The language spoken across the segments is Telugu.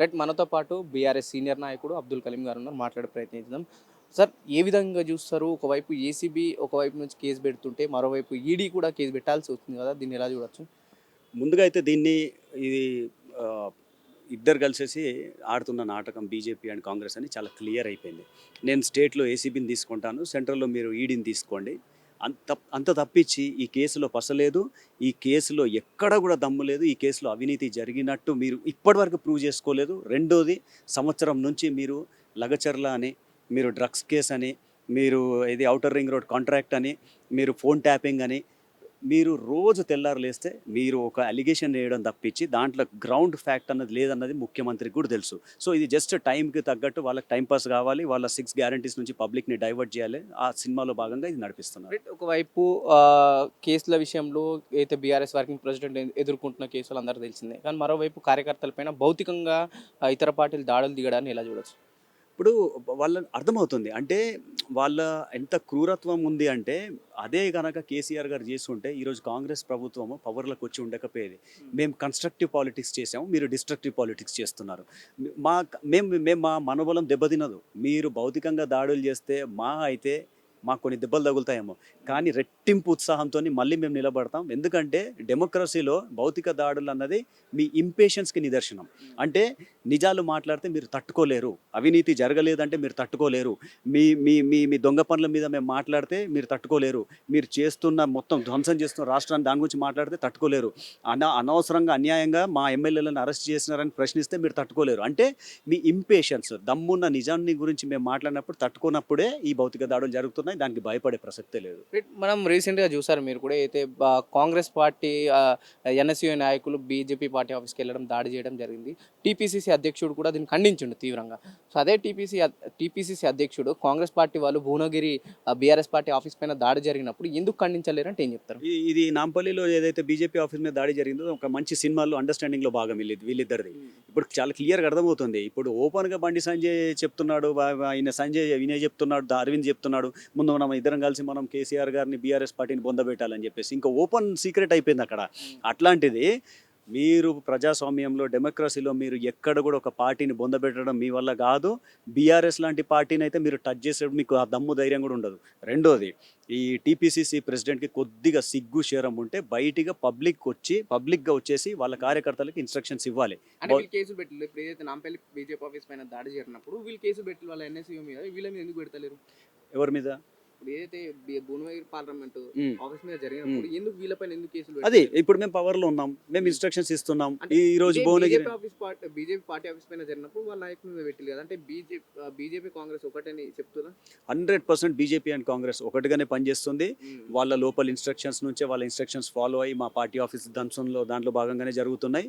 రైట్ మనతో పాటు బీఆర్ఎస్ సీనియర్ నాయకుడు అబ్దుల్ కలీం గారు ఉన్నారు. మాట్లాడే ప్రయత్నించుదాం సార్ ఏ విధంగా చూస్తారు? ఒకవైపు ఏసీబీ ఒకవైపు నుంచి కేసు పెడుతుంటే మరోవైపు ఈడీ కూడా కేసు పెట్టాల్సి వస్తుంది కదా దీన్ని ఎలా చూడొచ్చు? ముందుగా అయితే దీన్ని ఇది ఇద్దరు కలిసేసి ఆడుతున్న నాటకం బీజేపీ అండ్ కాంగ్రెస్ అని చాలా క్లియర్ అయిపోయింది. నేను స్టేట్లో ఏసీబీని తీసుకుంటాను సెంట్రల్లో మీరు ఈడీని తీసుకోండి. అంత అంత తప్పించి ఈ కేసులో పసలేదు. ఈ కేసులో ఎక్కడ కూడా దమ్ము లేదు. ఈ కేసులో అవినీతి జరిగినట్టు మీరు ఇప్పటివరకు ప్రూవ్ చేసుకోలేదు. రెండోది సంవత్సరం నుంచి మీరు లగచర్ల అని మీరు డ్రగ్స్ కేస్ అని మీరు ఇది అవుటర్ రింగ్ రోడ్ కాంట్రాక్ట్ అని మీరు ఫోన్ ట్యాపింగ్ అని మీరు రోజు తెల్లారు లేస్తే మీరు ఒక అలిగేషన్ వేయడం తప్పించి దాంట్లో గ్రౌండ్ ఫ్యాక్ట్ అన్నది లేదన్నది ముఖ్యమంత్రికి కూడా తెలుసు. సో ఇది జస్ట్ టైంకి తగ్గట్టు వాళ్ళకి టైం పాస్ కావాలి వాళ్ళ సిక్స్ గ్యారంటీస్ నుంచి పబ్లిక్ని డైవర్ట్ చేయాలి. ఆ సినిమాలో భాగంగా ఇది నడిపిస్తున్నారు. ఒకవైపు కేసుల విషయంలో అయితే బీఆర్ఎస్ వర్కింగ్ ప్రెసిడెంట్ ఎదుర్కొంటున్న కేసులు అందరూ తెలిసిందే. కానీ మరోవైపు కార్యకర్తలపైన భౌతికంగా ఇతర పార్టీలు దాడులు దిగడాన్ని ఎలా చూడొచ్చు? ఇప్పుడు వాళ్ళ అర్థమవుతుంది. అంటే వాళ్ళ ఎంత క్రూరత్వం ఉంది అంటే అదే కనుక కేసీఆర్ గారు చేస్తుంటే ఈరోజు కాంగ్రెస్ ప్రభుత్వము పవర్లోకి వచ్చి ఉండకపోయేది. మేము కన్స్ట్రక్టివ్ పాలిటిక్స్ చేసాము మీరు డిస్ట్రక్టివ్ పాలిటిక్స్ చేస్తున్నారు. మా మేము మేము మా మనోబలం దెబ్బతినదు. మీరు భౌతికంగా దాడులు చేస్తే మా అయితే మాకు కొన్ని దెబ్బలు తగులుతాయేమో. కానీ రెట్టింపు ఉత్సాహంతో మళ్ళీ మేము నిలబడతాం. ఎందుకంటే డెమోక్రసీలో భౌతిక దాడులు అన్నది మీ ఇంపేషన్స్కి నిదర్శనం. అంటే నిజాలు మాట్లాడితే మీరు తట్టుకోలేరు. అవినీతి జరగలేదంటే మీరు తట్టుకోలేరు. మీ మీ మీ మీ దొంగ పనుల మీద మేము మాట్లాడితే మీరు తట్టుకోలేరు. మీరు చేస్తున్న మొత్తం ధ్వంసం చేస్తున్న రాష్ట్రాన్ని దాని గురించి మాట్లాడితే తట్టుకోలేరు. అన అనవసరంగా అన్యాయంగా మా ఎమ్మెల్యేలను అరెస్ట్ చేసినారని ప్రశ్నిస్తే మీరు తట్టుకోలేరు. అంటే మీ ఇంపేషన్స్ దమ్మున్న నిజాన్ని గురించి మేము మాట్లాడినప్పుడు తట్టుకున్నప్పుడే ఈ భౌతిక దాడులు జరుగుతున్నాయి. దానికి భయపడే ప్రసక్తే లేదు. మనం రీసెంట్గా చూసారు మీరు కూడా అయితే కాంగ్రెస్ పార్టీ ఎన్ఎస్యూ నాయకులు బీజేపీ పార్టీ ఆఫీస్కి వెళ్ళడం దాడి చేయడం జరిగింది. టీపీసీసీ అధ్యక్షుడు కూడా దీన్ని ఖండించిండు తీవ్రంగా. సో అదే టీపీసీ టీపీసీసీ అధ్యక్షుడు కాంగ్రెస్ పార్టీ వాళ్ళు భువనగిరి బీఆర్ఎస్ పార్టీ ఆఫీస్ పైన దాడి జరిగినప్పుడు ఎందుకు ఖండించలేరు అంటే ఏం చెప్తారు? ఇది నాంపల్లిలో ఏదైతే బీజేపీ ఆఫీస్ మీద దాడి జరిగిందో ఒక మంచి సినిమాలో అండర్స్టాండింగ్లో భాగం వీళ్ళి వీళ్ళిద్దరిది. ఇప్పుడు చాలా క్లియర్గా అర్థమవుతుంది. ఇప్పుడు ఓపెన్గా బండి సంజయ్ చెప్తున్నాడు ఆయన సంజయ్ వినయ్ చెప్తున్నాడు అరవింద్ చెప్తున్నాడు ముందు మనం ఇద్దరం కలిసి మనం కేసీఆర్ గారిని బీఆర్ఎస్ పార్టీని పొందబెట్టాలని చెప్పేసి ఇంకా ఓపెన్ సీక్రెట్ అయిపోయింది అక్కడ. అట్లాంటిది మీరు ప్రజాస్వామ్యంలో డెమోక్రసీలో మీరు ఎక్కడ కూడా ఒక పార్టీని బొందబెట్టడం మీ వల్ల కాదు. బీఆర్ఎస్ లాంటి పార్టీని అయితే మీరు టచ్ చేసేటప్పుడు మీకు ఆ దమ్ము ధైర్యం కూడా ఉండదు. రెండోది ఈ టీపీసీసీ ప్రెసిడెంట్కి కొద్దిగా సిగ్గు శరం ఉంటే బయటిగా పబ్లిక్ వచ్చి పబ్లిక్గా వచ్చేసి వాళ్ళ కార్యకర్తలకు ఇన్స్ట్రక్షన్స్ ఇవ్వాలి. కేసులు పెట్టలేదు ఇప్పుడు ఏదైతే నాంపల్లి బీజేపీ ఆఫీస్ పైన దాడి జరిగినప్పుడు వీళ్ళు కేసులు పెట్టి వాళ్ళ ఎన్ఎస్యూ మీద. వీళ్ళ మీద ఎందుకు పెడతలేరు? ఎవరి మీద? ఇప్పుడు ఏదైతే భువనగిరి పార్లమెంట్. ఆఫీస్ మీద జరిగినప్పుడు ఎందుకు వీళ్ళపైన ఎందుకు కేసులు అది ఇప్పుడు మేము పవర్లో ఉన్నాం మేము ఇన్స్ట్రక్షన్స్ ఇస్తున్నాం. ఈ రోజు Bhuvanagiri office party BJP party office పైన జరిగినప్పుడు వాళ్ళ నాయకుల మీద పెట్టిల్లు కదా. అంటే బీజేపీ బీజేపీ కాంగ్రెస్ ఒకటని చెప్తున్నా? Hundred percent BJP and Congress ఒకటిగానే పనిచేస్తుంది. వాళ్ళ లోపల ఇన్స్ట్రక్షన్స్ నుంచే వాళ్ళ ఇన్స్ట్రక్షన్స్ ఫాలో అయ్యి మా పార్టీ ఆఫీస్ దంశంలో దాంట్లో భాగంగానే జరుగుతున్నాయి.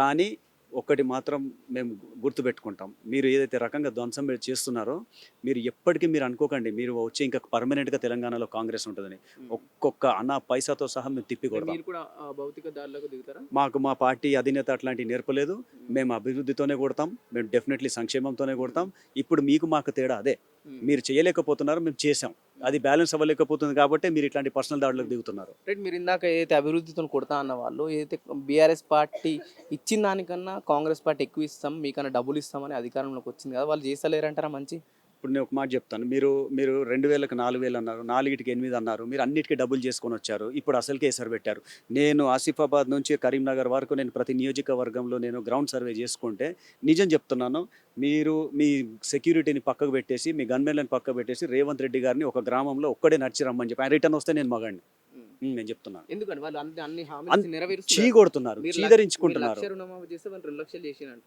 కానీ ఒకటి మాత్రం మేము గుర్తుపెట్టుకుంటాం. మీరు ఏదైతే రకంగా ధ్వంసం మీరు చేస్తున్నారో మీరు ఎప్పటికీ మీరు అనుకోకండి. మీరు వచ్చి ఇంకా పర్మనెంట్గా తెలంగాణలో కాంగ్రెస్ ఉంటుందని. ఒక్కొక్క అన్న పైసాతో సహా మేము తిప్పి కొడతాం. మీరు కూడా ఆ, భౌతిక దాడులకు దిగుతారా? మాకు మా పార్టీ అధినేత అట్లాంటివి నేర్పలేదు. మేము. అభివృద్ధితోనే కొడతాం. మేము డెఫినెట్లీ సంక్షేమంతోనే కొడతాం. ఇప్పుడు మీకు మాకు తేడా అదే. మీరు చేయలేకపోతున్నారు మేము చేసాం అది బ్యాలెన్స్ అవ్వలేకపోతుంది కాబట్టి మీరు ఇట్లాంటి పర్సనల్ దాడులకు దిగుతున్నారు. రైట్ మీరు ఇందాక ఏదైతే అభివృద్ధితో కొడతా అన్న వాళ్ళు ఏదైతే బీఆర్ఎస్ పార్టీ ఇచ్చిన దానికన్నా కాంగ్రెస్ పార్టీ ఎక్కువ ఇస్తాం మీకన్నా డబ్బులు ఇస్తామని అధికారంలోకి వచ్చింది కదా వాళ్ళు చేస్తలేరంటారా మంచి? ఇప్పుడు నేను ఒక మాట చెప్తాను. మీరు మీరు రెండు వేలకు నాలుగు వేలు అన్నారు నాలుగిటికి ఎనిమిది అన్నారు మీరు అన్నిటికీ డబ్బులు చేసుకొని వచ్చారు. ఇప్పుడు అసలు కేసర్ పెట్టారు. నేను ఆసిఫాబాద్ నుంచి కరీంనగర్ వరకు నేను ప్రతి నియోజకవర్గంలో నేను గ్రౌండ్ సర్వే చేసుకుంటే నిజం చెప్తున్నాను మీరు మీ సెక్యూరిటీని పక్కకు పెట్టేసి మీ గన్మెన్లను పక్కకు పెట్టేసి రేవంత్ రెడ్డి గారిని ఒక గ్రామంలో ఒక్కడే నడిచి రమ్మని చెప్పి ఆయన రిటర్న్ వస్తే నేను మగండి నేను చెప్తున్నాను. ఎందుకంటే వాళ్ళు అన్ని అన్ని అన్- హామీలు నెరవేరుస్తున్నారు. చీదరించుకుంటున్నారు.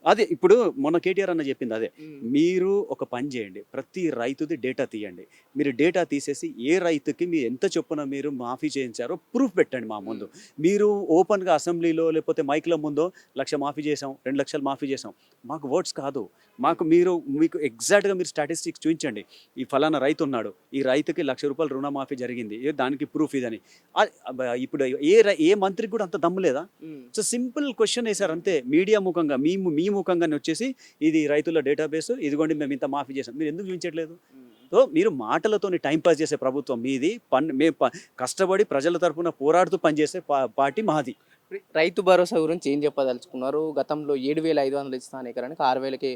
అదే ఇప్పుడు మొన్న కేటీఆర్ అన్న చెప్పింది అదే. మీరు ఒక పని చేయండి ప్రతి రైతుది డేటా తీయండి. మీరు డేటా తీసేసి ఏ రైతుకి మీరు ఎంత చొప్పున మీరు మాఫీ చేయించారో ప్రూఫ్ పెట్టండి మా ముందు. మీరు ఓపెన్గా అసెంబ్లీలో లేకపోతే మైక్ల ముందో లక్ష మాఫీ చేసాం రెండు లక్షలు మాఫీ చేసాం మాకు వర్డ్స్ కాదు. మాకు మీరు మీకు ఎగ్జాక్ట్గా మీరు స్టాటిస్టిక్స్ చూపించండి. ఈ ఫలానా రైతు ఉన్నాడు ఈ రైతుకి లక్ష రూపాయలు రుణమాఫీ జరిగింది దానికి ప్రూఫ్ ఇదని. ఇప్పుడు ఏ ఏ మంత్రికి కూడా అంత దమ్ము లేదా? సో సింపుల్ క్వశ్చన్ వేశారు అంతే. మీడియా ముఖంగా మీ మీ ముఖంగానే వచ్చేసి ఇది రైతుల డేటాబేస్ ఇదిగోండి మేము ఇంత మాఫీ చేసాం మీరు ఎందుకు చూపించట్లేదు? సో మీరు మాటలతోని టైం పాస్ చేసే ప్రభుత్వం మీది పన్ మేము కష్టపడి ప్రజల తరపున పోరాడుతూ పనిచేసే పార్టీ మాది. రైతు భరోసా గురించి ఏం చెప్పదలుచుకున్నారు? గతంలో ఏడు వేల ఐదు వందలు ఇస్తాను ఎకరానికి ఆరు వేలకి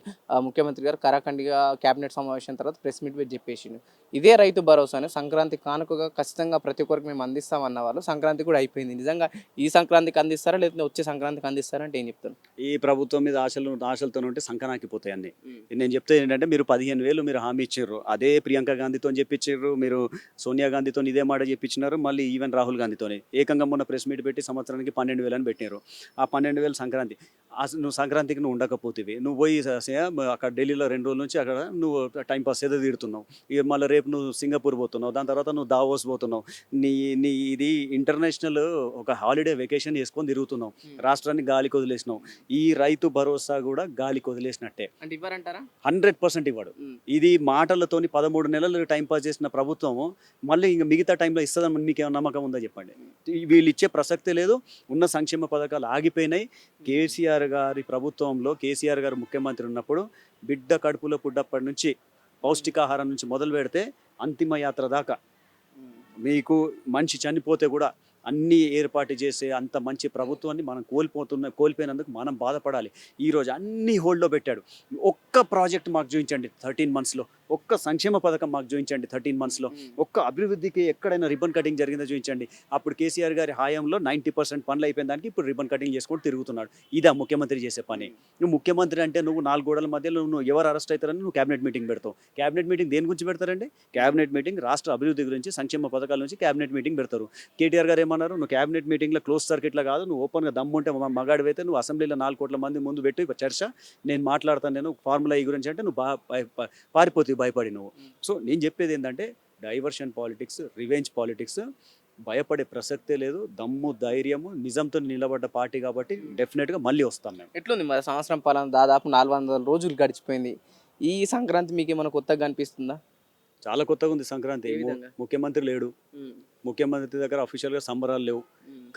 ముఖ్యమంత్రి గారు కరాఖండిగా కేబినెట్ సమావేశం తర్వాత ప్రెస్ మీట్ పెట్టి చెప్పేసిండు. ఇదే రైతు భరోసాని సంక్రాంతి కానుకగా ఖచ్చితంగా ప్రతి ఒక్కరికి మేము అందిస్తామన్న వాళ్ళు. సంక్రాంతి కూడా అయిపోయింది. నిజంగా ఈ సంక్రాంతికి అందిస్తారా? లేకపోతే వచ్చే సంక్రాంతికి అందిస్తారా అంటే ఏం చెప్తాను ఈ ప్రభుత్వం మీద ఆశలు ఆశలతో ఉంటే సంకనాకిపోతాయి అన్ని. నేను చెప్తే ఏంటంటే మీరు పదిహేను వేలు మీరు హామీ ఇచ్చారు అదే ప్రియాంక గాంధీతో చెప్పించారు మీరు సోనియా గాంధీతో ఇదే మాట చెప్పించినారు మళ్ళీ ఈవెన్ రాహుల్ గాంధీతోని. ఏకంగా మొన్న ప్రెస్ మీట్ పెట్టి సంవత్సరానికి పన్నెండు వేలు అని పెట్టినారు. ఆ పన్నెండు వేలు సంక్రాంతి. అసలు నువ్వు సంక్రాంతికి నువ్వు ఉండకపోతేవి. నువ్వు పోయి అక్కడ ఢిల్లీలో రెండు రోజుల నుంచి అక్కడ నువ్వు టైం పాస్ ఏదో తీరుతున్నావు. ఇక మళ్ళీ రేపు నువ్వు సింగపూర్ పోతున్నావు. దాని తర్వాత నువ్వు దావోస్ పోతున్నావు. నీ నీ ఇది ఇంటర్నేషనల్ ఒక హాలిడే వెకేషన్ చేసుకొని తిరుగుతున్నావు. రాష్ట్రాన్ని గాలికి వదిలేసినావు ఈ రైతు భరోసా కూడా గాలికి వదిలేసినట్టే అంటే ఇవ్వరంటారా హండ్రెడ్ పర్సెంట్ ఇవ్వడు. ఇది మాటలతోని పదమూడు నెలలు టైం పాస్ చేసిన ప్రభుత్వము. మళ్ళీ ఇంకా మిగతా టైంలో ఇస్తుందని మీకు ఏమైనా నమ్మకం ఉందా చెప్పండి. వీళ్ళు ఇచ్చే ప్రసక్తే లేదు. ఉన్న సంక్షేమ పథకాలు ఆగిపోయినాయి. కేసీఆర్ గారి ప్రభుత్వంలో కేసీఆర్ గారు ముఖ్యమంత్రి ఉన్నప్పుడు బిడ్డ కడుపులో పుట్టప్పటి నుంచి పౌష్టికాహారం నుంచి మొదలు పెడితే అంతిమ యాత్ర దాకా. మీకు మనిషి చనిపోతే కూడా అన్నీ ఏర్పాటు చేసే అంత మంచి ప్రభుత్వాన్ని మనం కోల్పోతున్న కోల్పోయినందుకు మనం బాధపడాలి. ఈరోజు అన్ని హోల్డ్లో పెట్టాడు. ఒక్క ప్రాజెక్ట్ మాకు చూపించండి థర్టీన్ మంత్స్లో. ఒక్క సంక్షేమ పథకం మాకు చూపించండి థర్టీన్ మంత్స్లో. ఒక్క అభివృద్ధికి ఎక్కడైనా రిబన్ కటింగ్ జరిగిందో చూపించండి. అప్పుడు కేసీఆర్ గారి హాయంలో నైంటీ పర్సెంట్ పనులు అయిపోయిన దానికి ఇప్పుడు రిబన్ కటింగ్ చేసుకొని తిరుగుతున్నాడు. ఇదా ముఖ్యమంత్రి చేసే పని. నువ్వు ముఖ్యమంత్రి అంటే నువ్వు నాలుగు గోడల మధ్యలో నువ్వు ఎవరు అరెస్ట్ అవుతారని నువ్వు క్యాబినెట్ మీటింగ్ పెడతావు. క్యాబినెట్ మీటింగ్ దేని గురించి పెడతారండి? క్యాబినెట్ మీటింగ్ రాష్ట్ర అభివృద్ధి గురించి సంక్షేమ పథకాల నుంచి క్యాబినెట్ మీటింగ్ పెడతారు. కేటీఆర్ గారు ఏమన్నారు నువ్వు క్యాబినెట్ మీటింగ్లో క్లోజ్ సర్కిట్లో కాదు నువ్వు ఓపెన్గా దమ్ముంటే మ- మగాడివైతే నువ్వు అసెంబ్లీలో నాలుగు కోట్ల మంది ముందు పెట్టి చర్చ. నేను మాట్లాడతాను నేను ఫార్ములా ఈ గురించి అంటే నువ్వు బా పారిపోతావు భయపడి నువ్వు. సో నేను చెప్పేది ఏంటంటే డైవర్షన్ పాలిటిక్స్ రివెంజ్ పాలిటిక్స్ భయపడే ప్రసక్తే లేదు దమ్ము ధైర్యము నిజంతో నిలబడ్డ పార్టీ కాబట్టి డెఫినెట్గా మళ్ళీ వస్తాం మేము. ఎట్లుంది మరి సంవత్సరం పాలన? దాదాపు నాలుగు వందల రోజులు గడిచిపోయింది. ఈ సంక్రాంతి మీకు ఏమైనా కొత్తగా అనిపిస్తుందా? చాలా కొత్తగా ఉంది సంక్రాంతి? ముఖ్యమంత్రి లేడు. ముఖ్యమంత్రి దగ్గర అఫీషియల్గా సంబరాలు లేవు.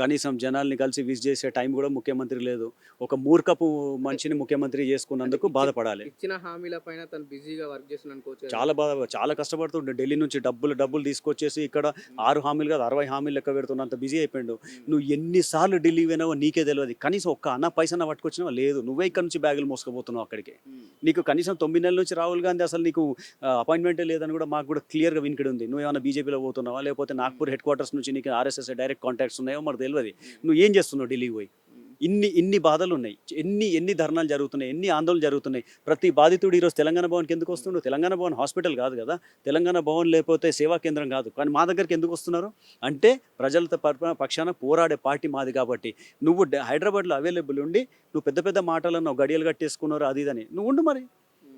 కనీసం జనాల్ని కలిసి విజ్ చేసే టైం కూడా ముఖ్యమంత్రి లేదు. ఒక మూర్ఖపు మనిషిని ముఖ్యమంత్రి చేసుకున్నందుకు బాధపడాలి. ఇచ్చిన హామీల పైన తను బిజీగా వర్క్ అనుకోవచ్చు చాలా బాధ చాలా కష్టపడుతుండే. ఢిల్లీ నుంచి డబ్బులు డబ్బులు తీసుకొచ్చేసి ఇక్కడ ఆరు హామీలు కాదు అరవై హామీలు లెక్క పెడుతున్నంత బిజీ అయిపోయిండు. నువ్వు ఎన్నిసార్లు ఢిల్లీ పోయినావో నీకే తెలియదు కనీసం ఒక్క అన్న పైసన పట్టుకొచ్చినావా? లేదు. నువ్వే ఇక్కడ నుంచి బ్యాగులు మోసుకుపోతున్నావు అక్కడికి. నీకు కనీసం తొమ్మిది నెలల నుంచి రాహుల్ గాంధీ అసలు నీకు అపాయింట్మెంటే లేదని కూడా మాకు కూడా క్లియర్గా వినికిడి ఉంది. నువ్వు ఏమైనా బీజేపీలో పోతున్నావా? లేకపోతే నాగ్పూర్ హెడ్ క్వార్టర్స్ నుంచి నీకు ఆర్ఎస్ఎస్ డైరెక్ట్ కాంటాక్ట్స్ ఉన్నాయో మాకు తెలియదు నువ్వు ఏం చేస్తున్నావు ఢిల్లీకి పోయి? ఇన్ని ఇన్ని బాధలు ఉన్నాయి ఎన్ని ఎన్ని ధర్నాలు జరుగుతున్నాయి? ఎన్ని ఆందోళనలు జరుగుతున్నాయి? ప్రతి బాధితుడు ఈరోజు తెలంగాణ భవన్కి ఎందుకు వస్తుండు? తెలంగాణ భవన్ హాస్పిటల్ కాదు కదా? తెలంగాణ భవన్ లేకపోతే సేవా కేంద్రం కాదు. కానీ మా దగ్గరికి ఎందుకు వస్తున్నారు? అంటే ప్రజలతో పక్షాన పోరాడే పార్టీ మాది కాబట్టి. నువ్వు హైదరాబాద్లో అవైలబుల్ ఉండి నువ్వు పెద్ద పెద్ద మాటలను గడియలు కట్టేసుకున్నారు? అది ఇదని నువ్వు ఉండు మరి.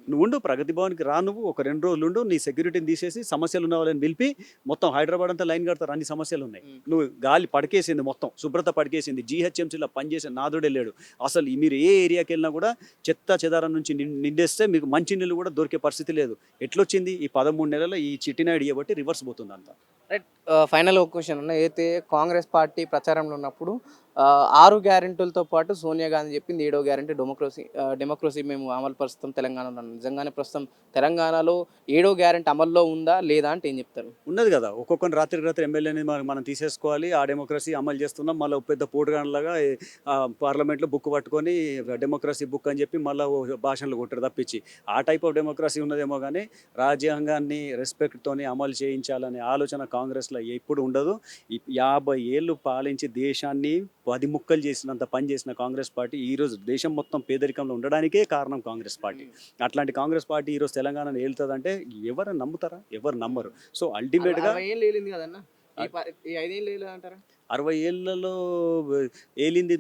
నువ్వు ఉండు ప్రగతి భవన్కి రా నువ్వు ఒక రెండు రోజులు ఉండు నీ సెక్యూరిటీని తీసేసి సమస్యలు ఉన్న వాళ్ళని పిలిపి మొత్తం హైదరాబాద్ అంతా లైన్ కడతారు అన్ని సమస్యలు ఉన్నాయి. నువ్వు గాలి పడికేసింది మొత్తం శుభ్రత పడికేసింది జీహెచ్ఎంసీలో పనిచేసే నాదుడే లేడు అసలు మీరు ఏ ఏరియాకి వెళ్ళినా కూడా చెత్త చెదారం నుంచి నిండేస్తే మీకు మంచి నీళ్ళు కూడా దొరికే పరిస్థితి లేదు. ఎట్లొచ్చింది? ఈ పదమూడు నెలల ఈ చిట్టినాయుడు ఇవ్వబట్టి రివర్స్ పోతుంది అంతా ఫైనల్ ఒక క్వశ్చన్ అన్న అయితే కాంగ్రెస్ పార్టీ ప్రచారంలో ఉన్నప్పుడు ఆరు గ్యారెంటీలతో పాటు సోనియా గాంధీ చెప్పింది ఏడో గ్యారెంటీ డెమోక్రసీ డెమోక్రసీ మేము అమలు పరుస్తాం తెలంగాణలో నిజంగానే ప్రస్తుతం తెలంగాణలో ఏడో గ్యారెంటీ అమల్లో ఉందా లేదా అంటే ఏం చెప్తారు? ఉన్నది కదా ఒక్కొక్కరిని రాత్రికి రాత్రి ఎమ్మెల్యేని మనం మనం తీసేసుకోవాలి ఆ డెమోక్రసీ అమలు చేస్తున్నాం మళ్ళీ పెద్ద పోటుగానలాగా పార్లమెంట్లో బుక్ పట్టుకొని డెమోక్రసీ బుక్ అని చెప్పి మళ్ళీ భాషలు కొట్టరు తప్పించి. ఆ టైప్ ఆఫ్ డెమోక్రసీ ఉన్నదేమో కానీ రాజ్యాంగాన్ని రెస్పెక్ట్తోని అమలు చేయించాలనే ఆలోచన కాంగ్రెస్లో ఎప్పుడు ఉండదు. యాభై ఏళ్ళు పాలించి దేశాన్ని పది ముక్కలు చేసినంత పని చేసిన కాంగ్రెస్ పార్టీ ఈరోజు దేశం మొత్తం పేదరికంలో ఉండడానికే కారణం కాంగ్రెస్ పార్టీ. అట్లాంటి కాంగ్రెస్ పార్టీ ఈరోజు తెలంగాణను ఏలుతుందంటే ఎవరు నమ్ముతారా? ఎవరు నమ్మరు. సో అల్టిమేట్గా అరవై ఏళ్ళు ఏలింది కదన్న అరవై ఏళ్ళలో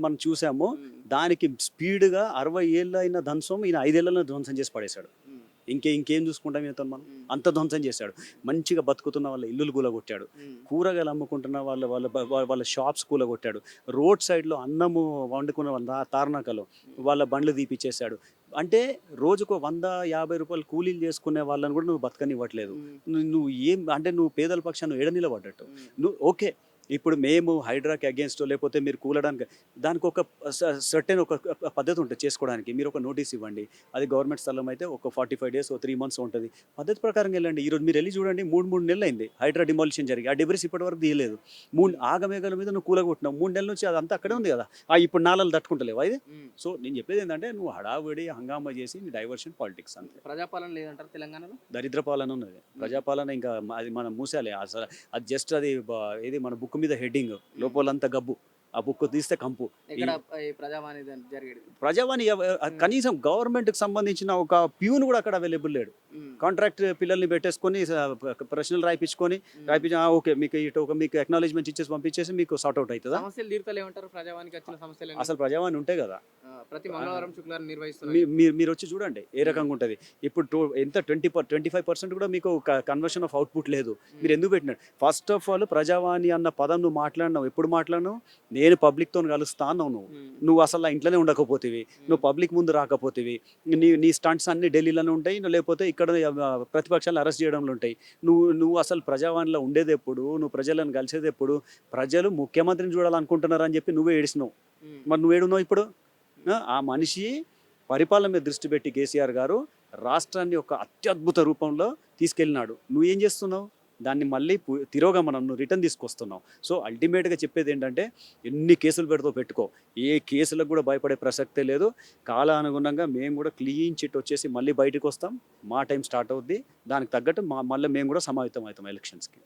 మనం చూసాము. దానికి స్పీడ్గా అరవై ఏళ్ళ అయిన ధ్వంసం ఈయన ఐదేళ్ళలో ధ్వంసం చేసి పడేశాడు. ఇంకే ఇంకేం చూసుకుంటాం ఈయనతో మనం? అంత ధ్వంసం చేశాడు. మంచిగా బతుకుతున్న వాళ్ళ ఇల్లులు కూలగొట్టాడు. కూరగాయలు అమ్ముకుంటున్న వాళ్ళ వాళ్ళ వాళ్ళ- షాప్స్ కూలగొట్టాడు. రోడ్ సైడ్లో అన్నము వండుకున్న వాళ్ళ తార్నాకలో వాళ్ళ బండ్లు తీపిచ్చేశాడు. అంటే రోజుకు వంద యాభై రూపాయలు కూలీలు చేసుకునే వాళ్ళని కూడా నువ్వు బతకనివ్వట్లేదు. నువ్వు నువ్వు ఏం అంటే నువ్వు పేదల పక్షాన్ని ఎడ నిలబడ్డట్టు? నువ్వు ఓకే. ఇప్పుడు మేము హైడ్రాకి అగేన్స్ట్ లేకపోతే మీరు కూలడానికి దానికి ఒక సర్టెన్ ఒక పద్ధతి ఉంటుంది చేసుకోవడానికి. మీరు ఒక నోటీస్ ఇవ్వండి. అది గవర్నమెంట్ స్థలం అయితే ఒక forty five days three months ఉంటుంది. పద్ధతి ప్రకారం వెళ్ళండి. ఈరోజు మీరు వెళ్ళి చూడండి మూడు మూడు నెలలు అయింది హైడ్రా డిమాలిషన్ జరిగి ఆ డెబ్రిస్ ఇప్పటి వరకు తీయలేదు. మూడు ఆగమేఘాల మీద నువ్వు కూలగొట్టినావు. మూడు నెలల నుంచి అదంతా అక్కడే ఉంది కదా. ఆ ఇప్పుడు నాళాలు తట్టుకుంటలేవు. అది? సో నేను చెప్పేది ఏంటంటే నువ్వు హడావిడి హంగామా చేసి డైవర్షన్ పాలిటిక్స్ అంతే. ప్రజాపాలన లేదంటారు తెలంగాణలో? దరిద్ర పాలన ఉన్నది. ప్రజాపాలన ఇంకా అది మనం మూసాలి అసలు అది జస్ట్ అది ఇది మన బుక్ మీద హెడ్డింగ్ లోపలంతా గబ్బు. ఆ బుక్ తీస్తే కంపు. ప్రజావాణి కనీసం గవర్నమెంట్కి సంబంధించిన ఒక ప్యూన్ కూడా అక్కడ అవైలబుల్ లేడు. కాంట్రాక్ట్ పిల్లల్ని పెట్టేసుకొని ప్రశ్నలు రాయిపించుకొని రాయిపించి "ఆ, ఓకే మీకు ఇటు ఒక మీకు అక్నాలజ్మెంట్ ఇచ్చేసి పంపించేసి మీకు సార్ట్ అవుట్ అవుతుందా? అసలు ప్రజావాణి ఉంటే కదా. ప్రతి మంగళవారం శుక్రవారం మీరు మీరు వచ్చి చూడండి ఏ రకంగా ఉంటుంది. ఇప్పుడు ఎంత ట్వంటీ ట్వంటీ ఫైవ్ పర్సెంట్ కూడా మీకు కన్వర్షన్ ఆఫ్ అవుట్పుట్ లేదు. మీరు ఎందుకు పెట్టినారు? ఫస్ట్ ఆఫ్ ఆల్ ప్రజావాణి అన్న పదం నువ్వు మాట్లాడినావు. ఎప్పుడు మాట్లాడినావు? నేను పబ్లిక్తో కలుస్తా అన్నావు నువ్వు. నువ్వు అసలు ఇంట్లోనే ఉండకపోతేవి. నువ్వు పబ్లిక్ ముందు రాకపోతేవి. నీ నీ స్టంట్స్ అన్ని ఢిల్లీలోనే ఉంటాయి లేకపోతే ఇక్కడ ఆ, ప్రతిపక్షాలను అరెస్ట్ చేయడంలో ఉంటాయి. నువ్వు నువ్వు అసలు ప్రజావాణిలో ఉండేది ఎప్పుడు నువ్వు ప్రజలను కలిసేది ఎప్పుడు ప్రజలు ముఖ్యమంత్రిని చూడాలనుకుంటున్నారు అని చెప్పి నువ్వే ఏడిసినావు. మరి నువ్వు ఏడున్నావు ఇప్పుడు? ఆ, మనిషి పరిపాలన మీద దృష్టి పెట్టి కేసీఆర్ గారు రాష్ట్రాన్ని ఒక అత్యద్భుత రూపంలో తీసుకెళ్ళినాడు. నువ్వు ఏం చేస్తున్నావు? దాన్ని మళ్ళీ తిరోగా మనం రిటర్న్ తీసుకొస్తున్నాం సో అల్టిమేట్గా చెప్పేది ఏంటంటే ఎన్ని కేసులు పెడతావు పెట్టుకో. ఏ కేసులకు కూడా భయపడే ప్రసక్తే లేదు. కాలానుగుణంగా మేము కూడా క్లీన్ చిట్ వచ్చేసి మళ్ళీ బయటకు వస్తాం. మా టైం స్టార్ట్ అవుద్ది. దానికి తగ్గట్టు మా మళ్ళీ మేము కూడా సమాహితం అవుతాం ఎలక్షన్స్కి.